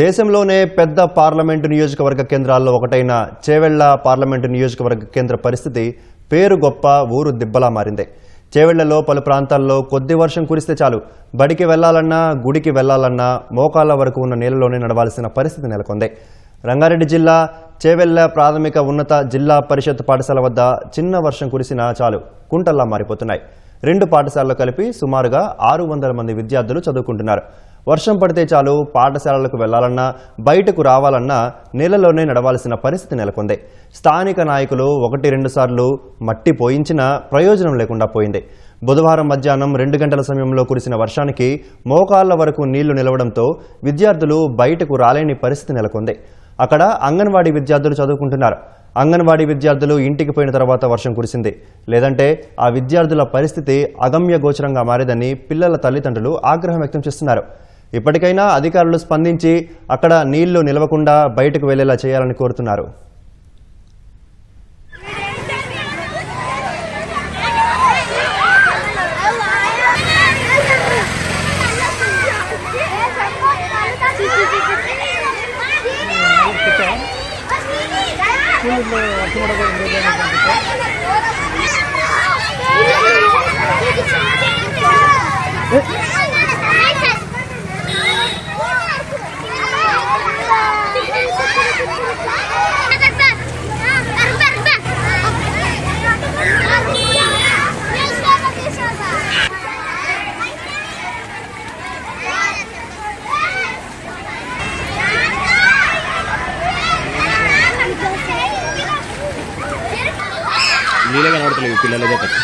దేశంలోనే పెద్ద పార్లమెంటు నియోజకవర్గ కేంద్రాల్లో ఒకటైన చేవెళ్ళ పార్లమెంటు నియోజకవర్గ కేంద్ర పరిస్థితి పేరు గొప్ప ఊరు దిబ్బలా మారింది. చేవెళ్ళలో పలు ప్రాంతాల్లో కొద్ది వర్షం కురిస్తే చాలు. బడికి వెళ్ళాలన్నా గుడికి వెళ్ళాలన్నా మోకాళ్ళ వరకు ఉన్న నీళ్ళలోనే నడవాల్సిన పరిస్థితి నెలకొంది. రంగారెడ్డి జిల్లా చేవెళ్ళ ప్రాథమిక ఉన్నత జిల్లా పరిషత్ పాఠశాల వద్ద చిన్న వర్షం కురిసినా చాలు. కుంటల్లా మారిపోతున్నాయి. రెండు పాఠశాలలు కలిపి సుమారుగా ఆరు వందల మంది విద్యార్థులు చదువుకుంటున్నారు. వర్షం పడితే చాలు పాఠశాలలకు వెళ్ళాలన్నా బయటకు రావాలన్నా నీళ్ళలోనే నడవాల్సిన పరిస్థితి నెలకొంది. స్థానిక నాయకులు ఒకటి రెండు సార్లు మట్టి పోయించినా ప్రయోజనం లేకుండా పోయింది. బుధవారం మధ్యాహ్నం రెండు గంటల సమయంలో కురిసిన వర్షానికి మోకాళ్ళ వరకు నీళ్ళు నిలవడంతో విద్యార్థులు బయటకు రాలేని పరిస్థితి నెలకొంది. అక్కడ అంగన్వాడీ విద్యార్థులు చదువుకుంటున్నారు. అంగన్వాడీ విద్యార్థులు ఇంటికి పోయిన తర్వాత వర్షం కురిసింది. లేదంటే ఆ విద్యార్థుల పరిస్థితి అగమ్య గోచరంగా మారేదని పిల్లల తల్లిదండ్రులు ఆగ్రహం వ్యక్తం చేస్తున్నారు. ఇప్పటికైనా అధికారులు స్పందించి అక్కడ నీళ్ళు నిలవకుండా బయటకు వెళ్ళేలా చేయాలని కోరుతున్నారు. నీళ్ళే కనబడతలేవు పిల్లలదే పెద్ద